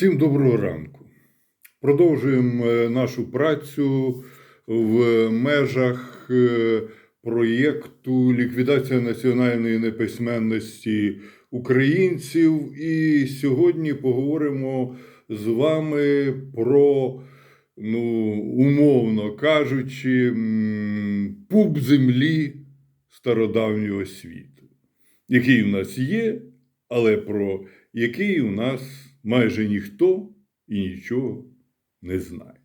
Всім доброго ранку. Продовжуємо е, нашу працю в межах е, проєкту Ліквідація національної неписьменності українців. І сьогодні поговоримо з вами про, ну, умовно кажучи, пуп землі стародавнього світу, який у нас є, але про який у нас майже ніхто і нічого не знає.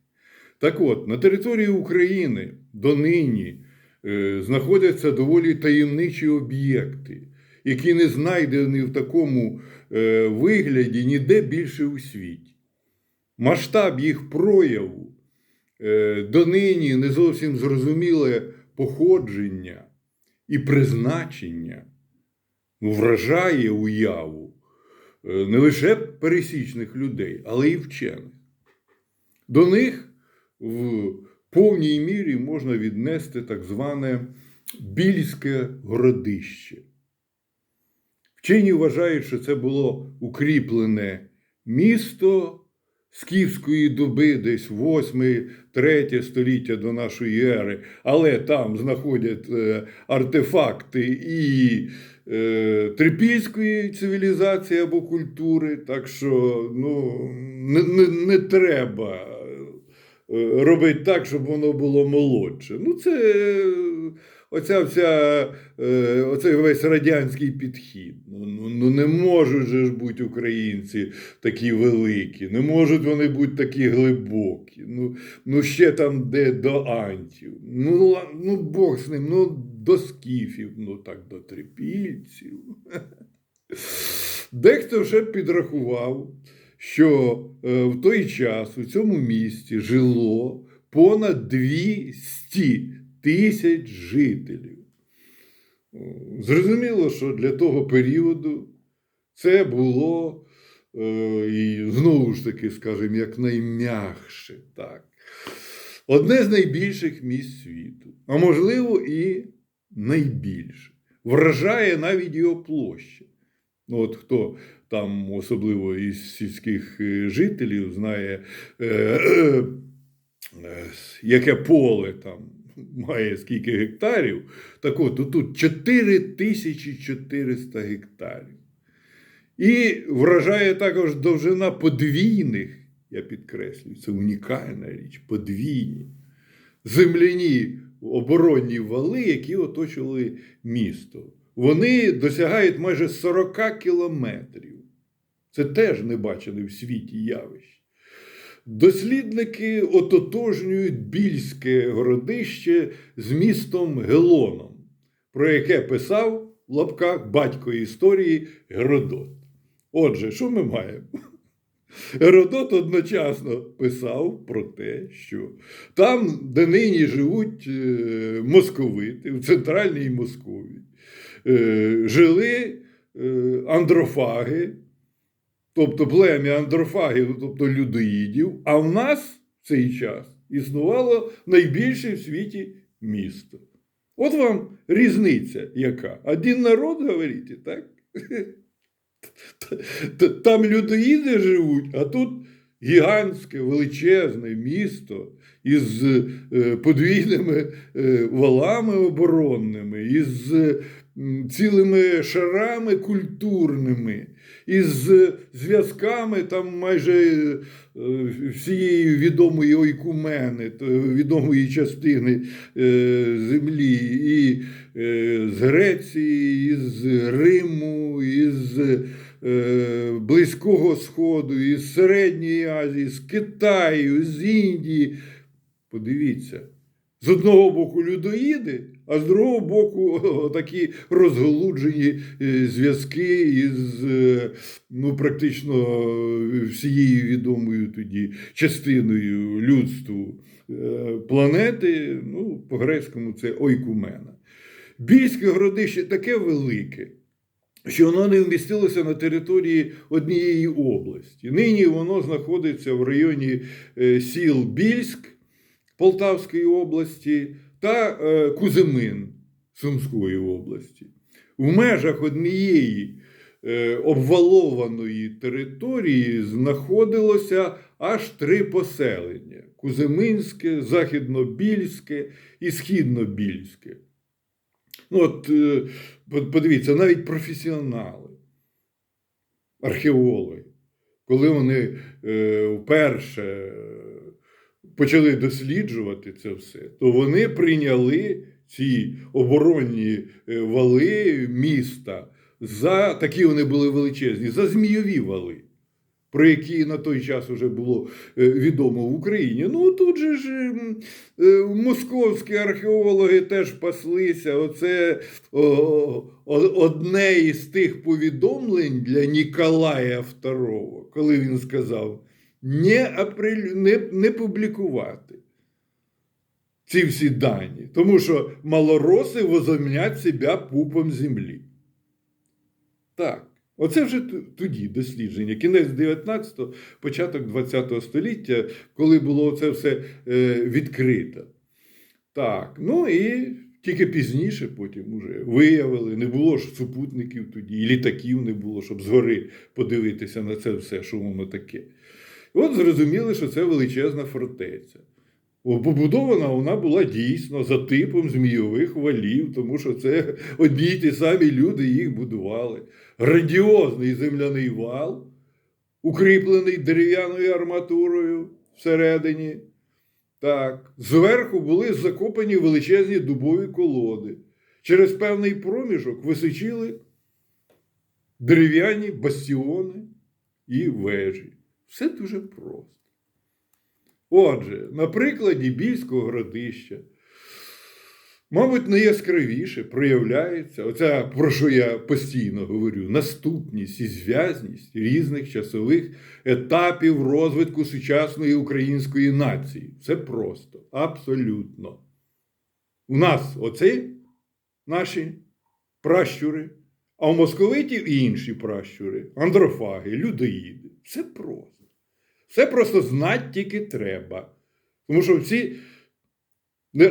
Так от, на території України донині е, знаходяться доволі таємничі об'єкти, які не знайдені в такому е, вигляді ніде більше у світі. Масштаб їх прояву е, донині не зовсім зрозуміле походження і призначення вражає уяву не лише пересічних людей, але й вчених. До них в повній мірі можна віднести так зване Більське городище. Вчені вважають, що це було укріплене місто скіфської доби, десь 8-3 століття до нашої ери, але там знаходять е, артефакти і е, трипільської цивілізації або культури. Так що ну, не, не, не треба е, робити так, щоб воно було молодше. Ну, це оця вся, е, оцей весь радянський підхід. Ну, ну, ну не можуть же ж бути українці такі великі, не можуть вони бути такі глибокі. Ну, ну ще там де до антів. Ну, ну Бог з ним, ну до скіфів, ну так до трипільців. Дехто вже підрахував, що е, в той час у цьому місті жило понад 200 тисяч жителів. Зрозуміло, що для того періоду це було, е, і знову ж таки, скажімо, якнайм'якше. Так. Одне з найбільших місць світу, а можливо, і найбільше. Вражає навіть його площа. От хто там, особливо із сільських е, жителів, знає, е, е, е, яке поле там має скільки гектарів, так от тут 4400 гектарів. І вражає також довжина подвійних, я підкреслюю, це унікальна річ, подвійні земляні оборонні вали, які оточували місто. Вони досягають майже 40 кілометрів. Це теж не бачене в світі явище. Дослідники ототожнюють більське городище з містом Гелоном, про яке писав в лапках батько історії Геродот. Отже, що ми маємо? Геродот одночасно писав про те, що там, де нині живуть е, московити, в центральній Московії, е, жили е, андрофаги, тобто плем'я андрофагів, тобто людоїдів, а в нас в цей час існувало найбільше в світі місто. От вам різниця яка. Один народ, говорите, так? Там людоїди живуть, а тут гігантське величезне місто із е, подвійними е, валами оборонними, із м, цілими шарами культурними, із зв'язками там майже е, всієї відомої ойкумени, відомої частини е, землі, і е, з Греції, із Риму, із Близького Сходу, із Середньої Азії, з Китаю, з Індії. Подивіться, з одного боку людоїди, а з другого боку такі розголуджені е, зв'язки із е, ну, практично е, всією відомою тоді частиною людству планети. Ну, по-грецькому це ойкумена. Більське городище таке велике, що воно не вмістилося на території однієї області. Нині воно знаходиться в районі сіл Більськ Полтавської області та е, Куземин Сумської області. В межах однієї е, обвалованої території знаходилося аж три поселення: Куземинське, Західнобільське і Східнобільське. Ну, от, е, подивіться, навіть професіонали, археологи, коли вони вперше почали досліджувати це все, то вони прийняли ці оборонні е, вали міста за такі вони були величезні, за змійові вали. Про які на той час вже було е, відомо в Україні. Ну тут же ж е, московські археологи теж паслися. Оце одне із тих повідомлень для Ніколая II, коли він сказав не, не, не публікувати ці всі дані, тому що малороси возомнять себе пупом землі. Так. Оце вже тоді дослідження, кінець 19-го, початок 20-го століття, коли було це все е, відкрито. Так, ну і тільки пізніше потім уже виявили, не було ж супутників тоді, і літаків не було, щоб згори подивитися на це все, що воно таке. От зрозуміли, що це величезна фортеця. Побудована вона була дійсно за типом змійових валів, тому що це одні й ті самі люди їх будували. Грандіозний земляний вал, укріплений дерев'яною арматурою всередині. Так, зверху були закопані величезні дубові колоди. Через певний проміжок височили дерев'яні бастіони і вежі. Все дуже просто. Отже, на прикладі Більського городища, мабуть, найяскравіше проявляється, оця, про що я постійно говорю, наступність і зв'язність різних часових етапів розвитку сучасної української нації. Це просто, абсолютно. У нас оці наші пращури, а у московитів і інші пращури, андрофаги, людоїди. Все просто. Все просто знати тільки треба. Тому що всі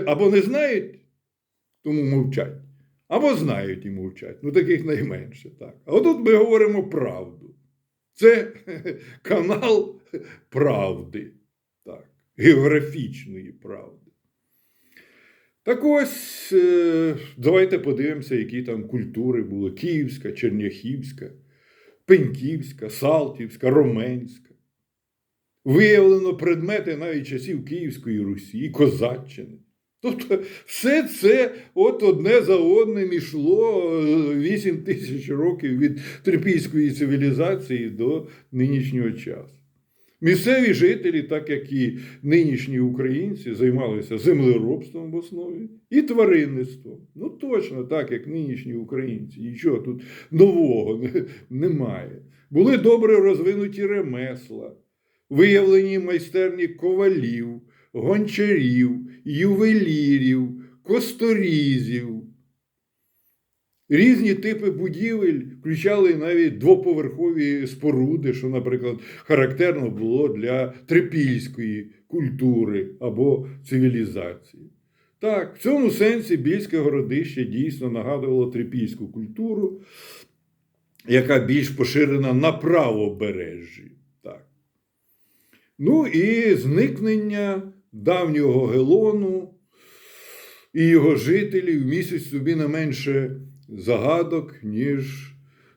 або не знають, тому мовчать, або знають і мовчать. Ну, таких найменше. Так. А отут ми говоримо правду. Це канал правди, так, географічної правди. Так ось, е, давайте подивимося, які там культури були: Київська, Черняхівська, Пеньківська, Салтівська, Роменська. Виявлено предмети навіть часів Київської Русі, Козаччини. Тобто, все це от одне за одним ішло 8 тисяч років від трипійської цивілізації до нинішнього часу. Місцеві жителі, так як і нинішні українці, займалися землеробством в основі і тваринництвом. Ну точно так, як нинішні українці. Нічого тут нового не- немає. Були добре розвинуті ремесла, виявлені майстерні ковалів, гончарів, ювелірів, косторізів. Різні типи будівель включали навіть двоповерхові споруди, що, наприклад, характерно було для трипільської культури або цивілізації. Так, в цьому сенсі Більське городище дійсно нагадувало трипільську культуру, яка більш поширена на правобережжі. Так. Ну і зникнення давнього Гелону і його жителів містить в собі не менше загадок, ніж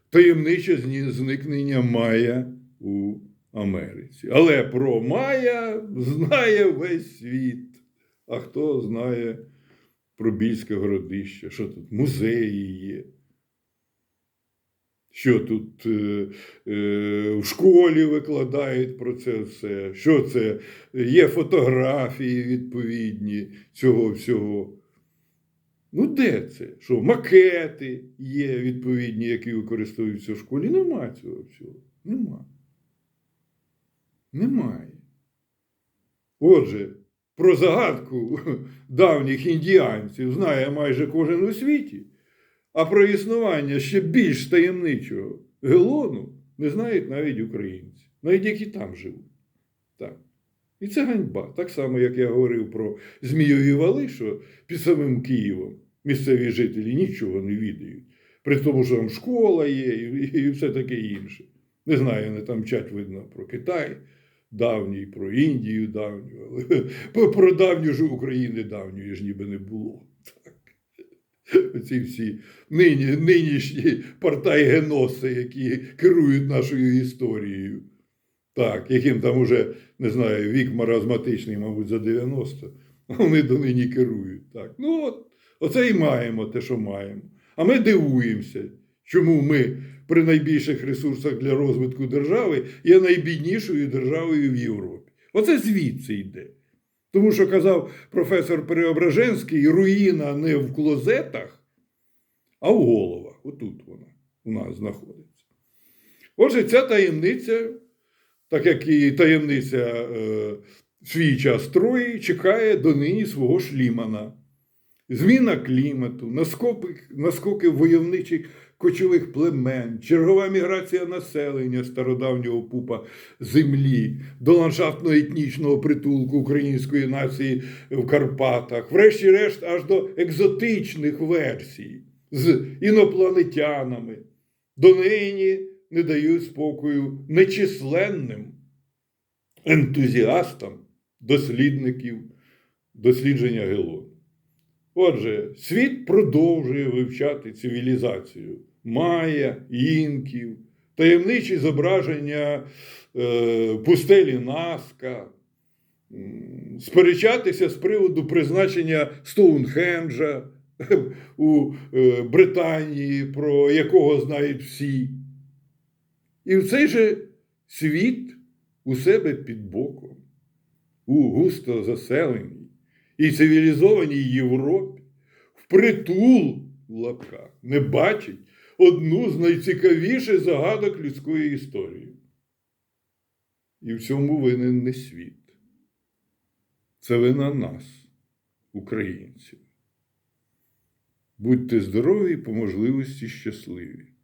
таємниче зникнення Майя у Америці. Але про Майя знає весь світ. А хто знає про Більське городище? Що тут музеї є? Що тут е, е, в школі викладають про це все? Що це? Є фотографії відповідні цього всього. Ну, де це? Що, макети є відповідні, які використовуються в школі? Нема цього всього. Нема. Немає. Отже, про загадку давніх індіанців знає майже кожен у світі, а про існування ще більш таємничого Гелону не знають навіть українці, навіть які там живуть. Так. І це ганьба. Так само, як я говорив про Змійові вали, що під самим Києвом місцеві жителі нічого не відають. При тому, що там школа є і, все таке інше. Не знаю, вони там вчать, видно, про Китай давній, про Індію давню, але про давню ж України давньої ж ніби не було. Так. Оці всі нині, нинішні партайгеноси, які керують нашою історією. Так, яким там уже, не знаю, вік маразматичний, мабуть, за 90, а вони донині керують. Так. Ну, от, оце і маємо те, що маємо. А ми дивуємося, чому ми при найбільших ресурсах для розвитку держави є найбіднішою державою в Європі. Оце звідси йде. Тому що казав професор Преображенський, руїна не в клозетах, а в головах. Отут вона у нас знаходиться. Отже, ця таємниця, так як і таємниця е, свій час Трої, чекає донині свого шлімана. Зміна клімату, наскоки, наскоки войовничих кочових племен, чергова міграція населення стародавнього пупа землі до ландшафтно-етнічного притулку української нації в Карпатах, врешті-решт, аж до екзотичних версій з інопланетянами, донині не дають спокою нечисленним ентузіастам дослідників дослідження Гелону. Отже, світ продовжує вивчати цивілізацію Майя, інків, таємничі зображення е, пустелі Наска, сперечатися з приводу призначення Стоунхенджа у е, Британії, про якого знають всі. І в цей же світ у себе під боком, у густо заселеній і цивілізованій Європі впритул в лапках не бачить одну з найцікавіших загадок людської історії. І в цьому винен не світ. Це вина нас, українців. Будьте здорові і по можливості щасливі.